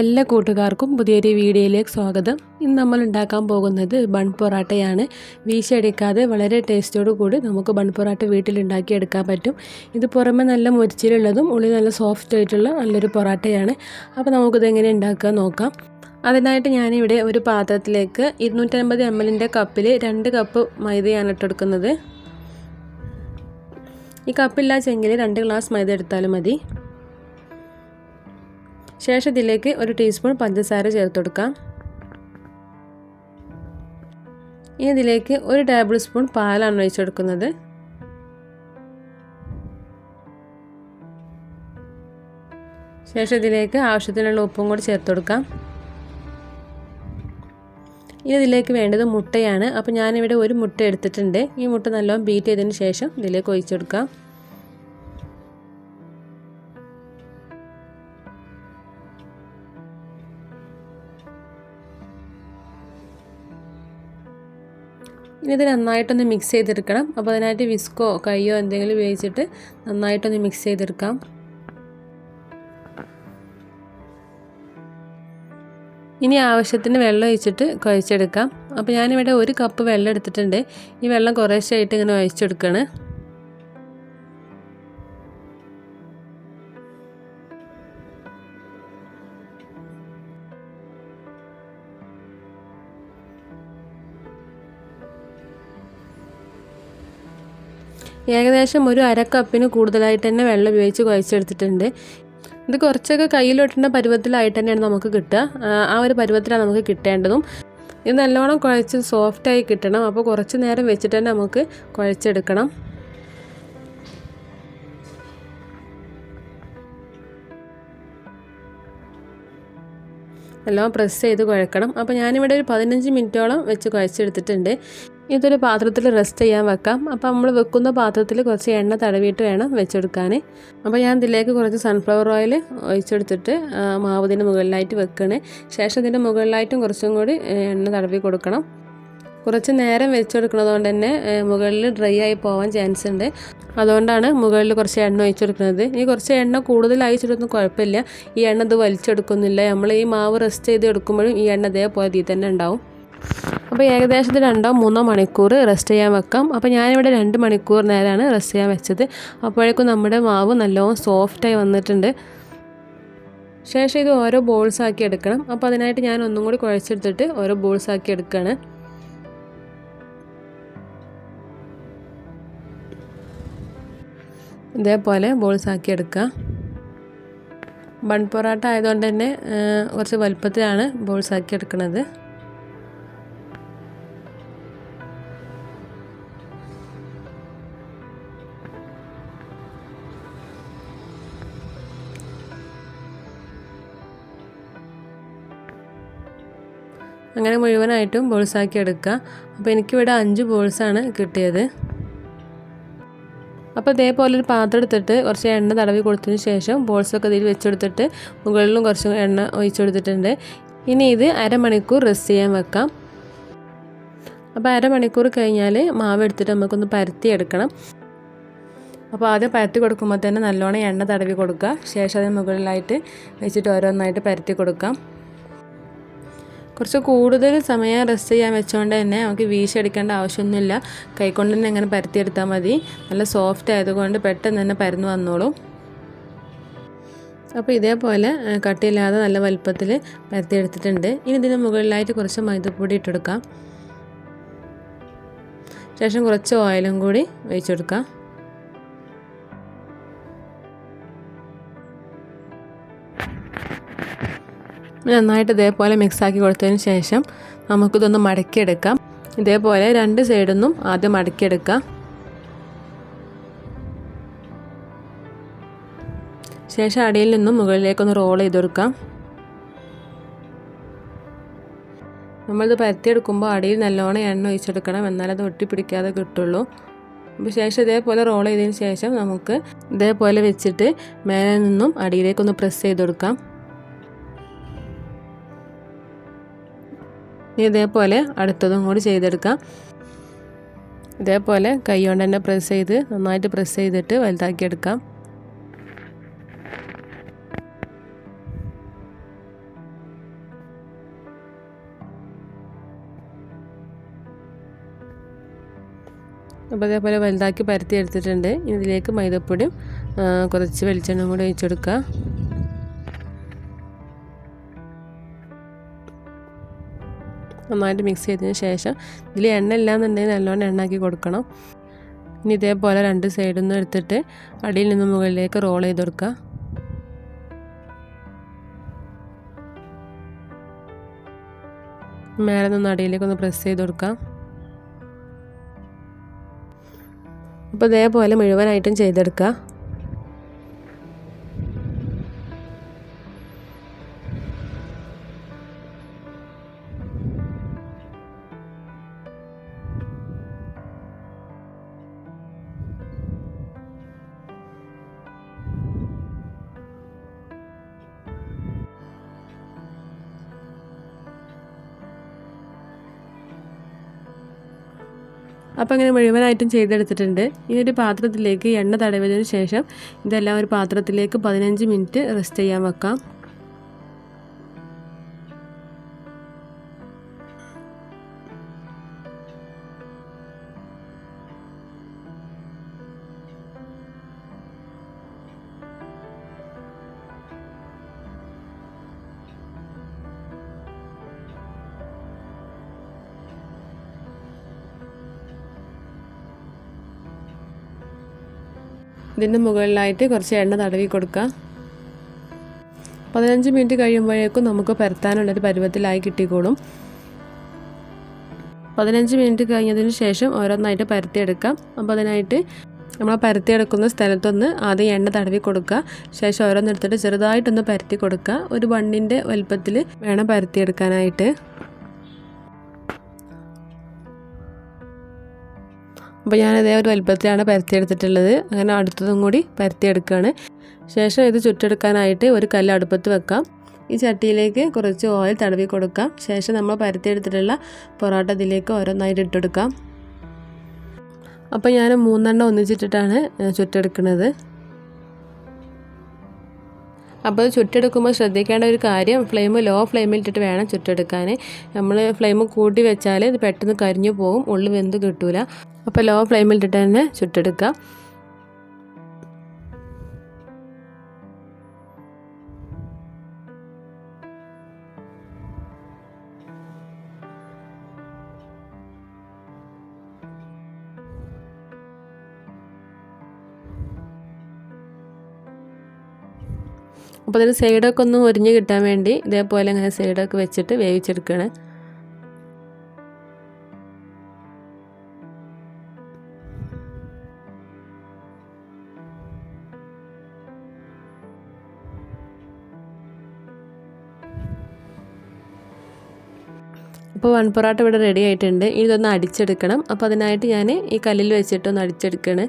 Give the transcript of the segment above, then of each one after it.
എല്ലാ കൂട്ടുകാർക്കും പുതിയൊരു വീഡിയോയിലേക്ക് സ്വാഗതം. ഇന്ന് നമ്മൾ ഉണ്ടാക്കാൻ പോകുന്നത് ബൺ പൊറാട്ടയാണ്. വീശടിക്കാതെ വളരെ ടേസ്റ്റോടു കൂടി നമുക്ക് ബൺ പൊറാട്ട വീട്ടിലുണ്ടാക്കി എടുക്കാൻ പറ്റും. ഇത് പുറമെ നല്ല മുരിച്ചിലുള്ളതും ഉള്ളി നല്ല സോഫ്റ്റ് ആയിട്ടുള്ള നല്ലൊരു പൊറാട്ടയാണ്. അപ്പോൾ നമുക്കിത് എങ്ങനെ ഉണ്ടാക്കുക നോക്കാം. അതിനായിട്ട് ഞാനിവിടെ ഒരു പാത്രത്തിലേക്ക് ഇരുന്നൂറ്റമ്പത് എം എല്ലിന്റെ കപ്പിൽ രണ്ട് കപ്പ് മൈദയാണ് ഇട്ടെടുക്കുന്നത്. ഈ കപ്പില്ലാച്ചെങ്കിൽ രണ്ട് ഗ്ലാസ് മൈദ എടുത്താലും മതി. ശേഷം ഇതിലേക്ക് ഒരു ടീസ്പൂൺ പഞ്ചസാര ചേർത്ത് കൊടുക്കാം ഇനി ഇതിലേക്ക് ഒരു ടേബിൾ സ്പൂൺ പാലാണ് ഒഴിച്ചെടുക്കുന്നത്. ശേഷം ഇതിലേക്ക് ആവശ്യത്തിനുള്ള ഉപ്പും കൂടി ചേർത്ത് കൊടുക്കാം ഇനി ഇതിലേക്ക് വേണ്ടത് മുട്ടയാണ്. അപ്പോൾ ഞാനിവിടെ ഒരു മുട്ട എടുത്തിട്ടുണ്ട്. ഈ മുട്ട നല്ലോണം ബീറ്റ് ചെയ്തതിന് ശേഷം ഇതിലേക്ക് ഒഴിച്ചെടുക്കാം. ഇനി ഇത് നന്നായിട്ടൊന്ന് മിക്സ് ചെയ്തെടുക്കണം. അപ്പോൾ അതിനായിട്ട് വിസ്കോ കയ്യോ എന്തെങ്കിലും ഉപയോഗിച്ചിട്ട് നന്നായിട്ടൊന്ന് മിക്സ് ചെയ്തെടുക്കാം. ഇനി ആവശ്യത്തിന് വെള്ളം ഒഴിച്ചിട്ട് കുഴച്ചെടുക്കാം. അപ്പോൾ ഞാനിവിടെ ഒരു കപ്പ് വെള്ളം എടുത്തിട്ടുണ്ട്. ഈ വെള്ളം കുറേശ്ശായിട്ട് ഇങ്ങനെ ഒഴിച്ചെടുക്കുകയാണ് ഏകദേശം ഒരു അര കൂടുതലായിട്ട് തന്നെ വെള്ളം ഉപയോഗിച്ച് കുഴച്ചെടുത്തിട്ടുണ്ട്. ഇത് കുറച്ചൊക്കെ കയ്യിലൊട്ടുന്ന പരുവത്തിലായിട്ട് തന്നെയാണ് നമുക്ക് കിട്ടുക. ആ ഒരു പരുവത്തിലാണ് നമുക്ക് കിട്ടേണ്ടതും. ഇത് നല്ലോണം കുഴച്ച് സോഫ്റ്റായി കിട്ടണം. അപ്പോൾ കുറച്ച് നേരം വെച്ചിട്ട് തന്നെ നമുക്ക് കുഴച്ചെടുക്കണം. നല്ലോണം പ്രസ് ചെയ്ത് കുഴക്കണം. അപ്പോൾ ഞാനിവിടെ ഒരു പതിനഞ്ച് മിനിറ്റോളം വെച്ച് കുഴച്ചെടുത്തിട്ടുണ്ട്. ഇതൊരു പാത്രത്തിൽ റെസ്റ്റ് ചെയ്യാൻ വെക്കാം. അപ്പോൾ നമ്മൾ വെക്കുന്ന പാത്രത്തിൽ കുറച്ച് എണ്ണ തടവിയിട്ട് വേണം വെച്ചെടുക്കാൻ അപ്പോൾ ഞാൻ ഇതിലേക്ക് കുറച്ച് സൺഫ്ലവർ ഓയിൽ ഒഴിച്ചെടുത്തിട്ട് മാവ് ഇതിന്റെ മുകളിലായിട്ട് വെക്കണേ. ശേഷം ഇതിന്റെ മുകളിലായിട്ടും കുറച്ചും കൂടി എണ്ണ തടവി കൊടുക്കണം. കുറച്ച് നേരം വെച്ചെടുക്കുന്നത് കൊണ്ട് തന്നെ മുകളിൽ ഡ്രൈ ആയി പോകാൻ ചാൻസ് ഉണ്ട്. അതുകൊണ്ടാണ് മുകളിൽ കുറച്ച് എണ്ണ ഒഴിച്ചെടുക്കുന്നത്. ഈ കുറച്ച് എണ്ണ കൂടുതൽ അയച്ചെടുത്തൊന്നും കുഴപ്പമില്ല. ഈ എണ്ണ ഇത് വലിച്ചെടുക്കുന്നില്ല. നമ്മൾ ഈ മാവ് റെസ്റ്റ് ചെയ്ത് എടുക്കുമ്പോഴും ഈ എണ്ണ ഇതേപോലെ ഇതിൽ തന്നെ ഉണ്ടാവും. അപ്പോൾ ഏകദേശം രണ്ടോ മൂന്നോ മണിക്കൂർ റെസ്റ്റ് ചെയ്യാൻ വെക്കാം. അപ്പോൾ ഞാനിവിടെ രണ്ട് മണിക്കൂർ നേരമാണ് റെസ്റ്റ് ചെയ്യാൻ വെച്ചത്. അപ്പോഴേക്കും നമ്മുടെ മാവ് നല്ലോണം സോഫ്റ്റായി വന്നിട്ടുണ്ട്. ശേഷം ഇത് ഓരോ ബോൾസ് ആക്കി എടുക്കണം. അപ്പോൾ അതിനായിട്ട് ഞാൻ ഒന്നും കൂടി കുഴച്ചെടുത്തിട്ട് ഓരോ ബോൾസ് ആക്കി എടുക്കുകയാണ് ഇതേപോലെ ബോൾസ് ആക്കി എടുക്കുക ബൺ പൊറാട്ട ആയതുകൊണ്ട് തന്നെ കുറച്ച് വലുപ്പത്തിലാണ് ബോൾസ് ആക്കി എടുക്കുന്നത് അങ്ങനെ മുഴുവനായിട്ടും ബോൾസാക്കി എടുക്കുക. അപ്പോൾ എനിക്കിവിടെ അഞ്ച് ബോൾസാണ് കിട്ടിയത്. അപ്പോൾ ഇതേപോലെ ഒരു പാത്രം എടുത്തിട്ട് കുറച്ച് എണ്ണ തടവി കൊടുത്തതിന് ശേഷം ബോൾസൊക്കെ ഇതിൽ വെച്ചെടുത്തിട്ട് മുകളിലും കുറച്ച് എണ്ണ ഒഴിച്ചെടുത്തിട്ടുണ്ട്. ഇനി ഇത് അരമണിക്കൂർ റെസ്റ്റ് ചെയ്യാൻ വെക്കാം. അപ്പോൾ അരമണിക്കൂർ കഴിഞ്ഞാൽ മാവ് എടുത്തിട്ട് നമുക്കൊന്ന് പരത്തി എടുക്കണം. അപ്പോൾ ആദ്യം പരത്തി കൊടുക്കുമ്പോൾ തന്നെ നല്ലോണം എണ്ണ തടവി കൊടുക്കുക. ശേഷം അതിന് മുകളിലായിട്ട് വെച്ചിട്ട് ഓരോന്നായിട്ട് പരത്തി കൊടുക്കാം. കുറച്ച് കൂടുതൽ സമയം റെസ്റ്റ് ചെയ്യാൻ വെച്ചുകൊണ്ട് തന്നെ നമുക്ക് വീശടിക്കേണ്ട ആവശ്യമൊന്നുമില്ല. കൈകൊണ്ട് തന്നെ അങ്ങനെ പരത്തിയെടുത്താൽ മതി. നല്ല സോഫ്റ്റ് ആയതുകൊണ്ട് പെട്ടെന്ന് തന്നെ പരന്ന് വന്നോളും. അപ്പോൾ ഇതേപോലെ കട്ടിയില്ലാതെ നല്ല വലുപ്പത്തിൽ പരത്തിയെടുത്തിട്ടുണ്ട് ഇനി ഇതിന് മുകളിലായിട്ട് കുറച്ച് മൈദപ്പൊടി ഇട്ടെടുക്കാം ശേഷം കുറച്ച് ഓയിലും കൂടി ഒഴിച്ചെടുക്കാം നന്നായിട്ട് ഇതേപോലെ മിക്സാക്കി കൊടുത്തതിന് ശേഷം നമുക്കിതൊന്ന് മടക്കിയെടുക്കാം. ഇതേപോലെ രണ്ട് സൈഡിൽ നിന്നും ആദ്യം മടക്കിയെടുക്കാം. ശേഷം അടിയിൽ നിന്നും മുകളിലേക്കൊന്ന് റോൾ ചെയ്ത് കൊടുക്കാം. നമ്മളിത് പരത്തിയെടുക്കുമ്പോൾ അടിയിൽ നല്ലോണം എണ്ണ ഒഴിച്ചെടുക്കണം. എന്നാലത് ഒട്ടിപ്പിടിക്കാതെ കിട്ടുള്ളൂ. അപ്പോൾ ശേഷം ഇതേപോലെ റോൾ ചെയ്തതിന് ശേഷം നമുക്ക് ഇതേപോലെ വെച്ചിട്ട് മേലെ നിന്നും അടിയിലേക്കൊന്ന് പ്രസ് ചെയ്ത് കൊടുക്കാം. ഇനി ഇതേപോലെ അടുത്തതും കൂടി ചെയ്തെടുക്കാം. ഇതേപോലെ കൈ കൊണ്ട് തന്നെ പ്രസ് ചെയ്ത് നന്നായിട്ട് പ്രസ് ചെയ്തിട്ട് വലുതാക്കിയെടുക്കാം അപ്പോൾ അതേപോലെ വലുതാക്കി പരത്തി എടുത്തിട്ടുണ്ട്. ഇതിലേക്ക് മൈദപ്പൊടിയും കുറച്ച് വെളിച്ചെണ്ണയും കൂടി ഒഴിച്ചെടുക്കുക നന്നായിട്ട് മിക്സ് ചെയ്തതിന് ശേഷം ഇതിൽ എണ്ണ ഇല്ലാന്നുണ്ടെങ്കിൽ നല്ലോണം എണ്ണാക്കി കൊടുക്കണം. ഇനി ഇതേപോലെ രണ്ട് സൈഡിൽ നിന്ന് എടുത്തിട്ട് അടിയിൽ നിന്ന് മുകളിലേക്ക് റോൾ ചെയ്ത് കൊടുക്കുക. മേലെ നിന്ന് അടിയിലേക്ക് ഒന്ന് പ്രസ് ചെയ്ത് കൊടുക്കാം അപ്പോൾ ഇതേപോലെ മുഴുവനായിട്ടും ചെയ്തെടുക്കുക. അപ്പോൾ അങ്ങനെ മുഴുവനായിട്ടും ചെയ്തെടുത്തിട്ടുണ്ട്. ഇനി ഒരു പാത്രത്തിലേക്ക് എണ്ണ തടവിയതിന് ശേഷം ഇതെല്ലാം ഒരു പാത്രത്തിലേക്ക് പതിനഞ്ച് മിനിറ്റ് റെസ്റ്റ് ചെയ്യാൻ വെക്കാം. ഇതിന്റെ മുകളിലായിട്ട് കുറച്ച് എണ്ണ തടവി കൊടുക്കുക പതിനഞ്ച് മിനിറ്റ് കഴിയുമ്പോഴേക്കും നമുക്ക് പരത്താനുള്ളൊരു പരുവത്തിലായി കിട്ടിക്കോളും. പതിനഞ്ച് മിനിറ്റ് കഴിഞ്ഞതിന് ശേഷം ഓരോന്നായിട്ട് പരത്തിയെടുക്കാം. അപ്പോൾ അതിനായിട്ട് നമ്മൾ പരത്തിയെടുക്കുന്ന സ്ഥലത്തൊന്ന് ആദ്യം എണ്ണ തടവി കൊടുക്കുക. ശേഷം ഓരോന്നെടുത്തിട്ട് ചെറുതായിട്ടൊന്ന് പരത്തി കൊടുക്കുക. ഒരു ബണ്ണിന്റെ വലുപ്പത്തിൽ വേണം പരത്തിയെടുക്കാനായിട്ട്. അപ്പോൾ ഞാൻ അതേ ഒരു വലുപ്പത്തിലാണ് പരത്തിയെടുത്തിട്ടുള്ളത് അങ്ങനെ അടുത്തതും കൂടി പരത്തിയെടുക്കുകയാണ് ശേഷം ഇത് ചുറ്റെടുക്കാനായിട്ട് ഒരു കല്ല് അടുപ്പത്ത് വെക്കാം. ഈ ചട്ടിയിലേക്ക് കുറച്ച് ഓയിൽ തടവി കൊടുക്കാം. ശേഷം നമ്മൾ പരത്തിയെടുത്തിട്ടുള്ള പൊറോട്ട ഇതിലേക്ക് ഓരോന്നായിട്ട് ഇട്ടെടുക്കാം അപ്പോൾ ഞാൻ മൂന്നെണ്ണം ഒന്നിച്ചിട്ടിട്ടാണ് ചുട്ടെടുക്കുന്നത്. അപ്പോൾ ചുറ്റെടുക്കുമ്പോൾ ശ്രദ്ധിക്കേണ്ട ഒരു കാര്യം ഫ്ലെയിം ലോ ഫ്ലെയിമിലിട്ടിട്ട് വേണം ചുട്ടെടുക്കാൻ. നമ്മൾ ഫ്ലെയിം കൂട്ടി വെച്ചാൽ ഇത് പെട്ടെന്ന് കരിഞ്ഞു പോകും ഉള്ളിൽ വെന്ത് കിട്ടൂല. അപ്പോൾ ലോ ഫ്ലെയിമിൽ ഇട്ടിട്ട് തന്നെ ചുട്ടെടുക്കുക. അപ്പോൾ അതിന് സൈഡൊക്കെ ഒന്ന് ഒരിഞ്ഞ് കിട്ടാൻ വേണ്ടി ഇതേപോലെ അങ്ങനെ സൈഡൊക്കെ വെച്ചിട്ട് വേവിച്ചെടുക്കുകയാണ് അപ്പോൾ വൺ പൊറോട്ട ഇവിടെ റെഡി ആയിട്ടുണ്ട്. ഇതൊന്ന് അടിച്ചെടുക്കണം. അപ്പോൾ അതിനായിട്ട് ഞാൻ ഈ കല്ലിൽ വെച്ചിട്ടൊന്ന് അടിച്ചെടുക്കുകയാണ്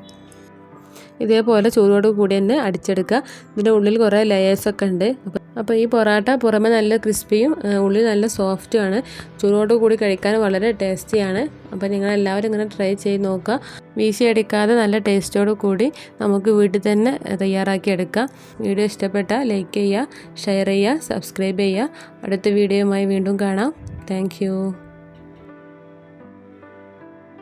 ഇതേപോലെ ചൂടോട് കൂടി തന്നെ അടിച്ചെടുക്കുക. ഇതിന്റെ ഉള്ളിൽ കുറേ ലെയേഴ്സൊക്കെ ഉണ്ട്. അപ്പോൾ ഈ പൊറോട്ട പുറമെ നല്ല ക്രിസ്പിയും ഉള്ളിൽ നല്ല സോഫ്റ്റുമാണ് ചൂടോട് കൂടി കഴിക്കാൻ വളരെ ടേസ്റ്റിയാണ് അപ്പോൾ നിങ്ങളെല്ലാവരും ഇങ്ങനെ ട്രൈ ചെയ്ത് നോക്കുക. വീശി അടിക്കാതെ നല്ല ടേസ്റ്റോട് കൂടി നമുക്ക് വീട്ടിൽ തന്നെ തയ്യാറാക്കി എടുക്കാം. വീഡിയോ ഇഷ്ടപ്പെട്ടാൽ ലൈക്ക് ചെയ്യുക ഷെയർ ചെയ്യുക സബ്സ്ക്രൈബ് ചെയ്യുക. അടുത്ത വീഡിയോയുമായി വീണ്ടും കാണാം. താങ്ക്